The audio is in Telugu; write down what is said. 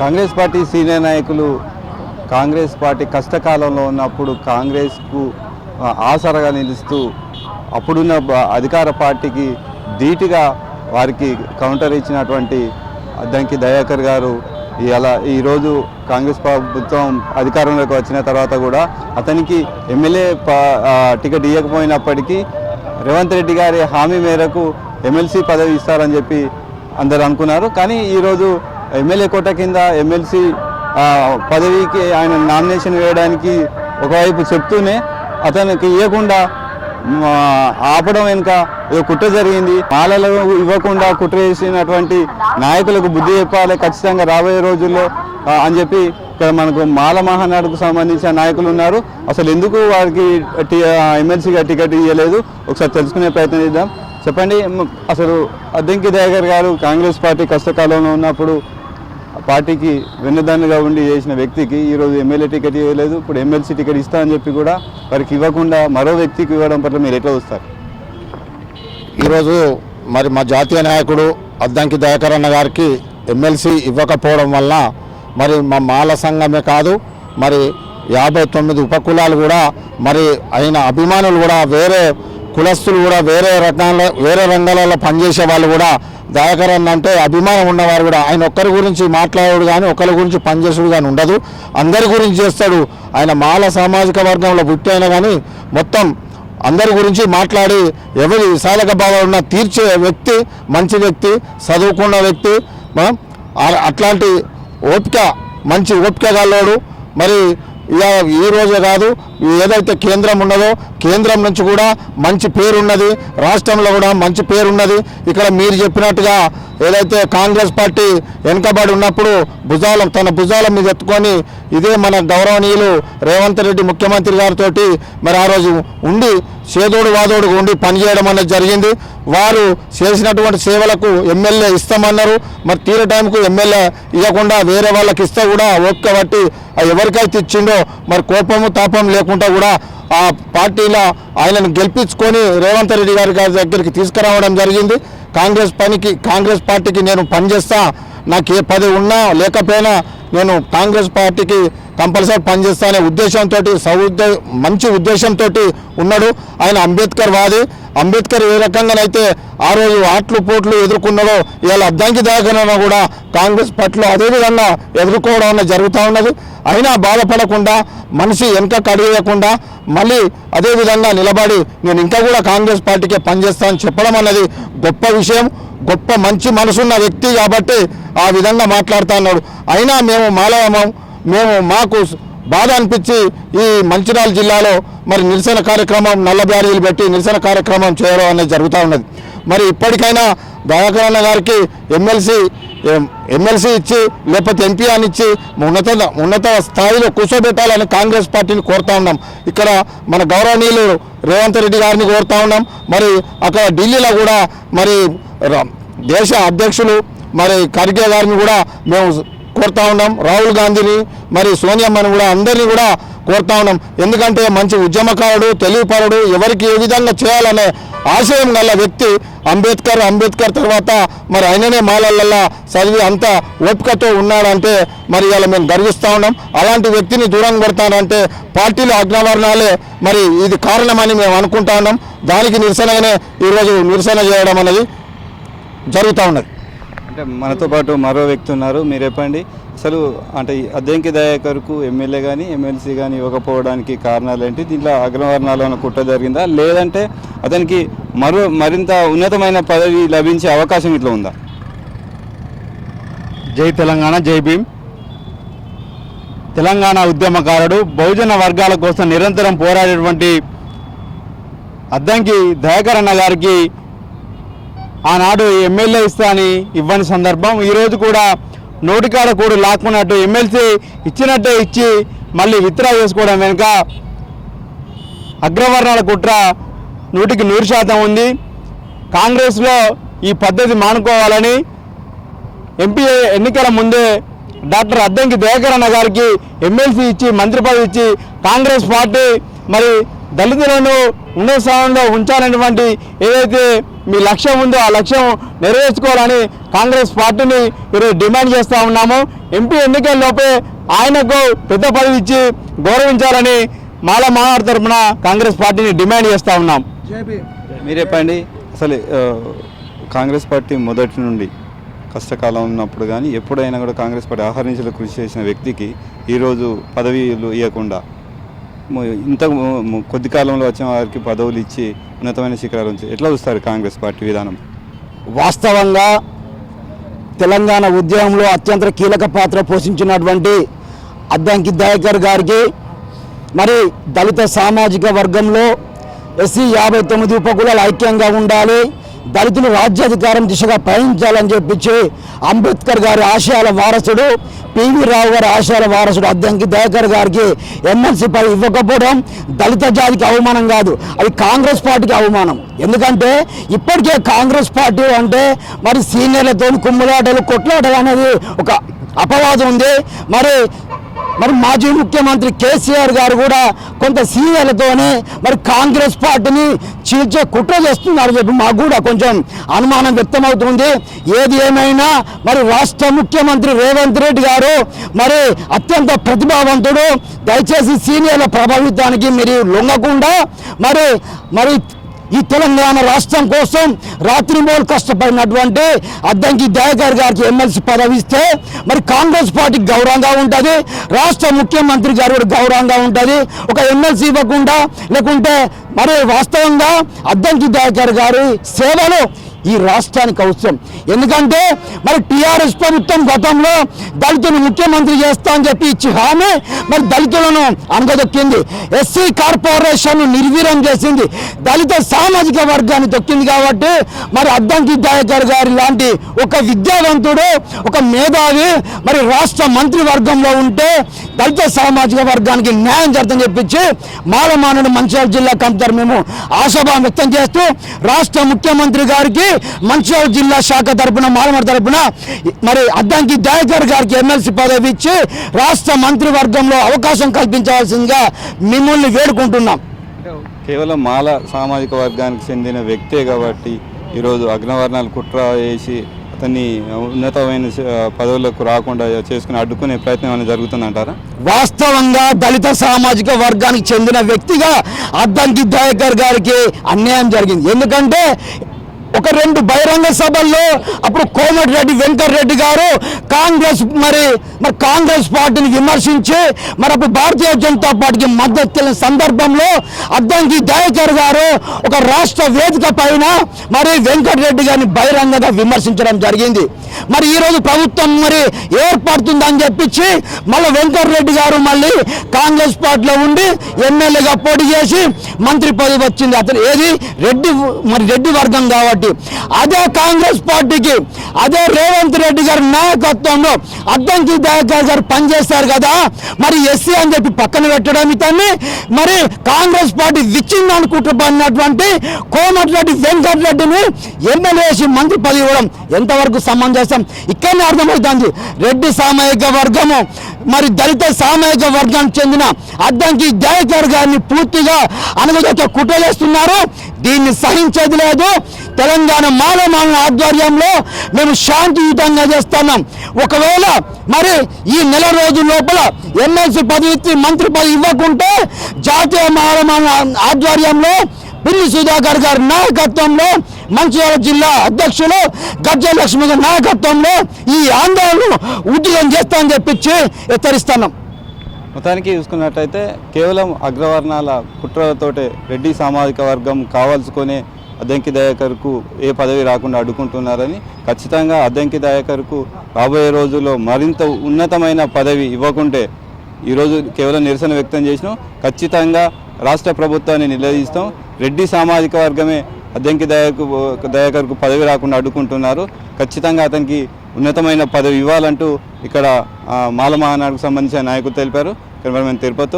కాంగ్రెస్ పార్టీ సీనియర్ నాయకులు కాంగ్రెస్ పార్టీ కష్టకాలంలో ఉన్నప్పుడు కాంగ్రెస్కు ఆసరగా నిలుస్తూ అప్పుడున్న అధికార పార్టీకి ధీటుగా వారికి కౌంటర్ ఇచ్చినటువంటి అద్దంకి దయాకర్ గారు ఇలా ఈరోజు కాంగ్రెస్ ప్రభుత్వం అధికారంలోకి వచ్చిన తర్వాత కూడా అతనికి ఎమ్మెల్యే టికెట్ ఇవ్వకపోయినప్పటికీ రేవంత్ రెడ్డి గారి హామీ మేరకు ఎమ్మెల్సీ పదవి ఇస్తారని చెప్పి అందరు అనుకున్నారు. కానీ ఈరోజు ఎమ్మెల్యే కోట కింద ఎమ్మెల్సీ పదవికి ఆయన నామినేషన్ వేయడానికి ఒకవైపు చెప్తూనే అతనికి ఇవ్వకుండా ఆపడం వెనుక ఏదో కుట్ర జరిగింది. మాలలో ఇవ్వకుండా కుట్ర చేసినటువంటి నాయకులకు బుద్ధి చెప్పాలి ఖచ్చితంగా రాబోయే రోజుల్లో అని చెప్పి ఇక్కడ మనకు మాల మహానాడుకు సంబంధించిన నాయకులు ఉన్నారు. అసలు ఎందుకు వారికి ఎమ్మెల్సీగా టికెట్ ఇవ్వలేదు ఒకసారి తెలుసుకునే ప్రయత్నం చేద్దాం. చెప్పండి అసలు అద్దెంకి దయాకర్ గారు కాంగ్రెస్ పార్టీ కష్టకాలంలో ఉన్నప్పుడు పార్టీకి వెన్నుదన్నుగా ఉండి చేసిన వ్యక్తికి ఈరోజు ఎమ్మెల్యే టికెట్ ఇవ్వలేదు ఇప్పుడు ఎమ్మెల్సీ టికెట్ ఇస్తా అని చెప్పి కూడా వారికి ఇవ్వకుండా మరో వ్యక్తికి ఇవ్వడం పట్ల మీరు ఎట్లా వస్తారు ఈరోజు మరి మా జాతీయ నాయకుడు అద్దంకి దయాకర్ అన్న గారికి ఎమ్మెల్సీ ఇవ్వకపోవడం వల్ల మరి మా మాల సంఘమే కాదు మరి యాభై తొమ్మిది ఉపకులాలు కూడా మరి అయిన అభిమానులు కూడా వేరే కులస్తులు కూడా వేరే రకాల వేరే రంగాలలో పనిచేసే వాళ్ళు కూడా దయాకర్ అన్న అంటే అభిమానం ఉన్నవారు కూడా. ఆయన ఒక్కరి గురించి మాట్లాడాడు కానీ ఒకరి గురించి పనిచేసుడు కానీ ఉండదు. అందరి గురించి చేస్తాడు. ఆయన మాల సామాజిక వర్గంలో పుట్టి అయినా కానీ మొత్తం అందరి గురించి మాట్లాడి ఎవరి సాధక భావాలు ఉన్న తీర్చే వ్యక్తి మంచి వ్యక్తి చదువుకున్న వ్యక్తి అట్లాంటి ఓపిక మంచి ఓపిక గల్లోడు మరి ఇక ఈ రోజే కాదు ఏదైతే కేంద్రం ఉన్నదో కేంద్రం నుంచి కూడా మంచి పేరు ఉన్నది రాష్ట్రంలో కూడా మంచి పేరు ఉన్నది ఇక్కడ మీరు చెప్పినట్టుగా ఏదైతే కాంగ్రెస్ పార్టీ వెనుకబడి ఉన్నప్పుడు భుజాల తన భుజాల మీద ఎత్తుకొని ఇదే మన గౌరవనీయులు రేవంత్ రెడ్డి ముఖ్యమంత్రి గారితో మరి ఆ రోజు ఉండి చేదోడు వాదోడుగా ఉండి పనిచేయడం అనేది జరిగింది. వారు చేసినటువంటి సేవలకు ఎమ్మెల్యే ఇస్తామన్నారు. మరి తీరే టైంకు ఎమ్మెల్యే ఇవ్వకుండా వేరే వాళ్ళకి ఇస్తే కూడా ఓకే బట్టి ఎవరికైతే ఇచ్చిండో మరి కోపము తాపం లేకుండా కూడా ఆ పార్టీలో ఆయనను గెలిపించుకొని రేవంత్ రెడ్డి గారి గారి దగ్గరికి తీసుకురావడం జరిగింది. కాంగ్రెస్ పనికి కాంగ్రెస్ పార్టీకి నేను పనిచేస్తా నాకు ఏ పదవి ఉన్నా లేకపోయినా నేను కాంగ్రెస్ పార్టీకి కంపల్సరీ పనిచేస్తానే ఉద్దేశంతో సౌద్య మంచి ఉద్దేశంతో ఉన్నాడు ఆయన అంబేద్కర్ వాది. అంబేద్కర్ ఏ రకంగానైతే ఆ రోజు ఆట్లు పోట్లు ఎదుర్కొన్నాడో ఇవాళ అద్దంకి దాకా కూడా కాంగ్రెస్ పట్ల అదే విధంగా ఎదుర్కోవడం అన్న జరుగుతూ ఉన్నది. అయినా బాధపడకుండా మనిషి వెనక కడిగేయకుండా మళ్ళీ అదే విధంగా నిలబడి నేను ఇంకా కూడా కాంగ్రెస్ పార్టీకే పనిచేస్తానని చెప్పడం అన్నది గొప్ప విషయం. గొప్ప మంచి మనసున్న వ్యక్తి కాబట్టి ఆ విధంగా మాట్లాడుతూ ఉన్నాడు. అయినా మేము మాలవమం మేము మాకు బాధ అనిపించి ఈ మంచిర్యాల జిల్లాలో మరి నిరసన కార్యక్రమం నల్ల బ్యారీలు పెట్టి నిరసన కార్యక్రమం చేయడం అనేది జరుగుతూ ఉన్నది. మరి ఇప్పటికైనా దయాకరణ గారికి ఎమ్మెల్సీ ఎమ్మెల్సీ ఇచ్చి లేకపోతే ఎంపీ అని ఇచ్చి ఉన్నత ఉన్నత స్థాయిలో కూర్చోబెట్టాలని కాంగ్రెస్ పార్టీని కోరుతా ఉన్నాం. ఇక్కడ మన గౌరవనీయులు రేవంత్ రెడ్డి గారిని కోరుతా ఉన్నాం. మరి అక్కడ ఢిల్లీలో కూడా మరి దేశ అధ్యక్షులు మరి ఖర్గే గారిని కూడా మేము కోరుతా ఉన్నాం. రాహుల్ గాంధీని మరి సోనియమ్మని కూడా అందరినీ కూడా కోరుతా ఉన్నాం. ఎందుకంటే మంచి ఉద్యమకారుడు తెలివిపరుడు ఎవరికి ఏ విధంగా చేయాలనే ఆశయం గల వ్యక్తి అంబేద్కర్. అంబేద్కర్ తర్వాత మరి ఆయననే మాలలల్లా చదివి అంత ఓపికతో ఉన్నాడంటే మరి ఇలా మేము గర్విస్తూ ఉన్నాం. అలాంటి వ్యక్తిని దూరం కొడతానంటే పార్టీలో అగ్రవర్ణాలే మరి ఇది కారణమని మేము అనుకుంటా ఉన్నాం. దానికి నిరసనగానే ఈరోజు నిరసన చేయడం అనేది జరుగుతూ ఉన్నది. అంటే మనతో పాటు మరో వ్యక్తి ఉన్నారు. మీరు చెప్పండి. అసలు అంటే ఈ అద్దెంకి దయాకర్కు ఎమ్మెల్యే కానీ ఎమ్మెల్సీ కానీ ఇవ్వకపోవడానికి కారణాలు ఏంటి? దీంట్లో అగ్రవర్ణాలు ఏమైనా కుట్ర జరిగిందా? లేదంటే అతనికి మరో మరింత ఉన్నతమైన పదవి లభించే అవకాశం ఇట్లా ఉందా? జై తెలంగాణ జై భీమ్. తెలంగాణ ఉద్యమకారుడు బహుజన వర్గాల కోసం నిరంతరం పోరాడేటువంటి అద్దంకి దయాకరణ గారికి ఆనాడు ఎమ్మెల్యే ఇస్తా అని ఇవ్వని సందర్భం. ఈరోజు కూడా నోటికాడ కూడు లాక్కున్నట్టు ఎమ్మెల్సీ ఇచ్చినట్టే ఇచ్చి మళ్ళీ విత్డ్రా చేసుకోవడం వెనుక అగ్రవర్ణాల కుట్ర నూటికి నూరు శాతం ఉంది. కాంగ్రెస్లో ఈ పద్ధతి మానుకోవాలని ఎంపీ ఎన్నికల ముందే డాక్టర్ అద్దంకి దయాకరణ గారికి ఎమ్మెల్సీ ఇచ్చి మంత్రి పదవి ఇచ్చి కాంగ్రెస్ పార్టీ మరి దళితులను ఉన్నత స్థానంలో ఉంచాలనేటువంటి ఏదైతే మీ లక్ష్యం ఉందో ఆ లక్ష్యం నెరవేర్చుకోవాలని కాంగ్రెస్ పార్టీని ఈరోజు డిమాండ్ చేస్తూ ఉన్నాము. ఎంపీ ఎన్నికల్లోపే ఆయనకు పెద్ద పదవి ఇచ్చి గౌరవించాలని మాల మహానాడు తరఫున కాంగ్రెస్ పార్టీని డిమాండ్ చేస్తూ ఉన్నాం. మీరు చెప్పండి అసలు కాంగ్రెస్ పార్టీ మొదటి నుండి కష్టకాలం ఉన్నప్పుడు కానీ ఎప్పుడైనా కూడా కాంగ్రెస్ పార్టీ ఆహరించలు కృషి చేసిన వ్యక్తికి ఈరోజు పదవీలు ఇవ్వకుండా ఇంత కొద్ది కాలంలో వచ్చిన వారికి పదవులు ఇచ్చి ఉన్నతమైన శిఖరాలు ఉంచి ఎట్లా చూస్తారు కాంగ్రెస్ పార్టీ విధానం? వాస్తవంగా తెలంగాణ ఉద్యమంలో అత్యంత కీలక పాత్ర పోషించినటువంటి అద్దంకి దయాకర్ గారికి మరి దళిత సామాజిక వర్గంలో ఎస్సీ యాభై తొమ్మిది ఉపకులాలు ఐక్యంగా ఉండాలి దళితులు రాజ్యాధికారం దిశగా పయనించాలని చెప్పించి అంబేద్కర్ గారి ఆశయాల వారసుడు పివి రావు గారి ఆశయాల వారసుడు అద్దంకి దయాకర్ గారికి ఎమ్మెల్సీ పదవి ఇవ్వకపోవడం దళిత జాతికి అవమానం కాదు అది కాంగ్రెస్ పార్టీకి అవమానం. ఎందుకంటే ఇప్పటికే కాంగ్రెస్ పార్టీ అంటే మరి సీనియర్లతో కుమ్ములాటలు కొట్లాటలు అనేది ఒక అపవాదం ఉంది. మరి మరి మాజీ ముఖ్యమంత్రి కేసీఆర్ గారు కూడా కొంత సీనియర్లతోనే మరి కాంగ్రెస్ పార్టీని చీల్చే కుట్ర చేస్తున్నారు చెప్పి మాకు కూడా కొంచెం అనుమానం వ్యక్తమవుతుంది. ఏది ఏమైనా మరి రాష్ట్ర ముఖ్యమంత్రి రేవంత్ రెడ్డి గారు మరి అత్యంత ప్రతిభావంతుడు దయచేసి సీనియర్ల ప్రభావితానికి మీరు లొంగకుండా మరి మరి ఈ తెలంగాణ రాష్ట్రం కోసం రాత్రిమోలు కష్టపడినటువంటి అద్దంకి దయాకర్ గారికి ఎమ్మెల్సీ పదవి ఇస్తే మరి కాంగ్రెస్ పార్టీకి గౌరవంగా ఉంటుంది రాష్ట్ర ముఖ్యమంత్రి గారు కూడా గౌరవంగా ఉంటుంది. ఒక ఎమ్మెల్సీ ఇవ్వకుండా లేకుంటే మరి వాస్తవంగా అద్దంకి దయాకర్ గారి సేవలు ఈ రాష్ట్రానికి అవసరం. ఎందుకంటే మరి టీఆర్ఎస్ ప్రభుత్వం గతంలో దళితులు ముఖ్యమంత్రి చేస్తా అని చెప్పి ఇచ్చి హామీ మరి దళితులను అనగదొక్కింది ఎస్సీ కార్పొరేషన్ నిర్వీర్యం చేసింది. దళిత సామాజిక వర్గాన్ని తొక్కింది కాబట్టి మరి అద్దంకి దయాకర్ గారి లాంటి ఒక విద్యావంతుడు ఒక మేధావి మరి రాష్ట్ర మంత్రివర్గంలో ఉంటే దళిత సామాజిక వర్గానికి న్యాయం జరుగుతుందని చెప్పించి మాలమానుడు మంచిర్యాల జిల్లా కమిటర్ మేము ఆశాభావం వ్యక్తం చేస్తూ రాష్ట్ర ముఖ్యమంత్రి గారికి మంచిర్యాల జిల్లా శాఖ తరపున మాలమాడు తరపున మరి అద్దంకి దయాకర్ గారికి ఎమ్మెల్సీ పదవి ఇచ్చి రాష్ట్ర మంత్రివర్గంలో అవకాశం కల్పించవలసిందిగా మిమ్మల్ని వేడుకుంటున్నాం. కేవలం మాల సామాజిక వర్గానికి చెందిన వ్యక్తే కాబట్టి ఈరోజు అగ్నవర్ణాలు కుట్ర వేసి తన్ని ఉన్నతమైన పదవులకు రాకుండా చేసుకుని అడ్డుకునే ప్రయత్నం అనేది జరుగుతుందంటారా? వాస్తవంగా దళిత సామాజిక వర్గానికి చెందిన వ్యక్తిగా అద్దంకి దయాకర్ గారికి అన్యాయం జరిగింది. ఎందుకంటే ఒక రెండు బహిరంగ సభల్లో అప్పుడు కోమటిరెడ్డి వెంకటరెడ్డి గారు కాంగ్రెస్ మరి మరి కాంగ్రెస్ పార్టీని విమర్శించి మరి అప్పుడు భారతీయ జనతా పార్టీకి మద్దతు సందర్భంలో అద్దంకి దయాకర్ గారు ఒక రాష్ట్ర వేదిక పైన మరి వెంకటరెడ్డి గారిని బహిరంగంగా విమర్శించడం జరిగింది. మరి ఈరోజు ప్రభుత్వం మరి ఏర్పడుతుందని చెప్పించి మళ్ళీ వెంకటరెడ్డి గారు మళ్ళీ కాంగ్రెస్ పార్టీలో ఉండి ఎమ్మెల్యేగా పోటీ చేసి మంత్రి పదవి వచ్చింది. అతను ఏది? రెడ్డి మరి రెడ్డి వర్గం కాబట్టి. అదే కాంగ్రెస్ పార్టీకి అదే రేవంత్ రెడ్డి గారి నాయకత్వంలో అద్దంకి దయాకర్ గారు పనిచేస్తారు కదా. మరి ఎస్సీ అని చెప్పి పక్కన పెట్టడం ఇతన్ని. మరి కాంగ్రెస్ పార్టీ విచ్చింది అనుకుంటున్నటువంటి కోమటిరెడ్డి వెంకటరెడ్డిని ఎమ్మెల్యే చేసి మంత్రి పదవి ఇవ్వడం ఎంతవరకు సమంజసం? ఇక్కడనే అర్థమవుతుంది. రెడ్డి సామాజిక వర్గము మరి దళిత సామాజిక వర్గానికి చెందిన అద్దంకి జయకర్ గారిని పూర్తిగా అనుగదొక్క కుట్ర చేస్తున్నారు. దీన్ని సహించేది లేదు. తెలంగాణ మాలమాల ఆధ్వర్యంలో మేము శాంతియుతంగా చేస్తున్నాం. ఒకవేళ మరి ఈ నెల రోజుల లోపల ఎమ్మెల్సీ పదవి మంత్రి పదవి ఇవ్వకుంటే జాతీయ మాలమాల ఆధ్వర్యంలో పిల్లి సుధాకర్ గారి నాయకత్వంలో మంచిర్యాల జిల్లా అధ్యక్షులు గజ్జలక్ష్మి గారి నాయకత్వంలో ఈ ఆందోళన ఉద్యోగం చేస్తామని చెప్పించి హెచ్చరిస్తున్నాం. మొత్తానికి చూసుకున్నట్టయితే కేవలం అగ్రవర్ణాల కుట్రలతోటే రెడ్డి సామాజిక వర్గం కావాల్సుకునే అద్దంకి దయాకర్కు ఏ పదవి రాకుండా అడ్డుకుంటున్నారని ఖచ్చితంగా అద్దంకి దయాకర్కు రాబోయే రోజుల్లో మరింత ఉన్నతమైన పదవి ఇవ్వకుంటే ఈరోజు కేవలం నిరసన వ్యక్తం చేసినాం. ఖచ్చితంగా రాష్ట్ర ప్రభుత్వాన్ని నిలదీస్తాం. రెడ్డి సామాజిక వర్గమే అద్దంకి దయాకు దయాకర్కు పదవి రాకుండా అడ్డుకుంటున్నారు. ఖచ్చితంగా అతనికి ఉన్నతమైన పదవి ఇవ్వాలంటూ ఇక్కడ మాల మహానాడుకు సంబంధించిన నాయకులు తెలిపారు. కెమెరామెన్ తిరుపతి